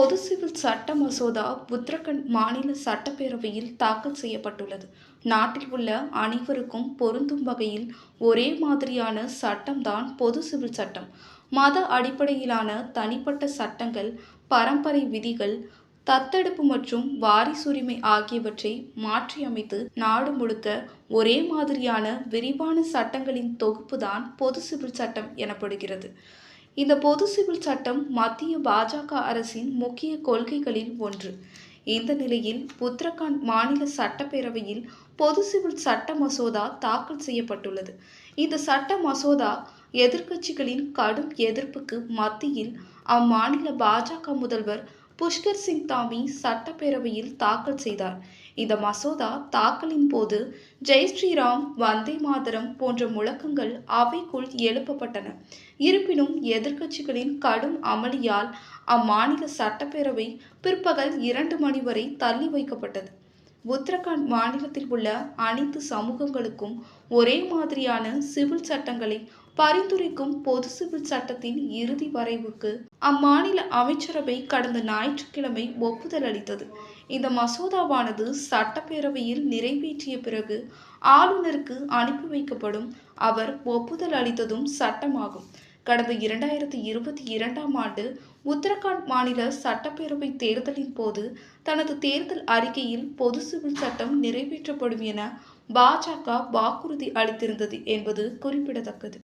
பொது சிவில் சட்ட மசோதா உத்தரகண்ட் மாநில சட்டப்பேரவையில் தாக்கல் செய்யப்பட்டுள்ளது. நாட்டில் உள்ள அனைவருக்கும் பொருந்தும் வகையில் ஒரே மாதிரியான சட்டம்தான் பொது சிவில் சட்டம். மத அடிப்படையிலான தனிப்பட்ட சட்டங்கள் பரம்பரை விதிகள் தத்தெடுப்பு மற்றும் வாரிசுரிமை ஆகியவற்றை மாற்றியமைத்து நாடு முழுக்க ஒரே மாதிரியான விரிவான சட்டங்களின் தொகுப்புதான் பொது சிவில் சட்டம் எனப்படுகிறது. இந்த பொது சிவில் சட்டம் மத்திய பாஜக அரசின் முக்கிய கொள்கைகளில் ஒன்று. இந்த நிலையில் உத்தரகாண்ட் மாநில சட்டப்பேரவையில் பொது சிவில் சட்ட மசோதா தாக்கல் செய்யப்பட்டுள்ளது. இந்த சட்ட மசோதா எதிர்க்கட்சிகளின் கடும் எதிர்ப்புக்கு மத்தியில் அம்மாநில பாஜக முதல்வர் புஷ்கர் சிங் தாமி சட்டப்பேரவையில் தாக்கல் செய்தார். இந்த மசோதா தாக்கலின் போது ஜெய் ஸ்ரீராம் வந்தே மாதரம் போன்ற முழக்கங்கள் அவைக்குள் எழுப்பப்பட்டன. இருப்பினும் எதிர்க்கட்சிகளின் கடும் அமளியால் அம்மாநில சட்டப்பேரவை பிற்பகல் இரண்டு மணி வரை தள்ளி வைக்கப்பட்டது. உத்தரகாண்ட் மாநிலத்தில் உள்ள அனைத்து சமூகங்களுக்கும் ஒரே மாதிரியான சிவில் சட்டங்களை பரிந்துரைக்கும் பொது சிவில் சட்டத்தின் இறுதி வரைவுக்கு அம்மாநில அமைச்சரவை கடந்த ஞாயிற்றுக்கிழமை ஒப்புதல் அளித்தது. இந்த மசோதாவானது சட்டப்பேரவையில் நிறைவேற்றிய பிறகு ஆளுநருக்கு அனுப்பி வைக்கப்படும். அவர் ஒப்புதல் அளித்ததும் சட்டமாகும். கடந்த இரண்டாயிரத்தி இருபத்தி இரண்டாம் ஆண்டு உத்தரகாண்ட் மாநில சட்டப்பேரவை தேர்தலின் போது தனது தேர்தல் அறிக்கையில் பொது சிவில் சட்டம் நிறைவேற்றப்படும் என பாஜக வாக்குறுதி அளித்திருந்தது என்பது குறிப்பிடத்தக்கது.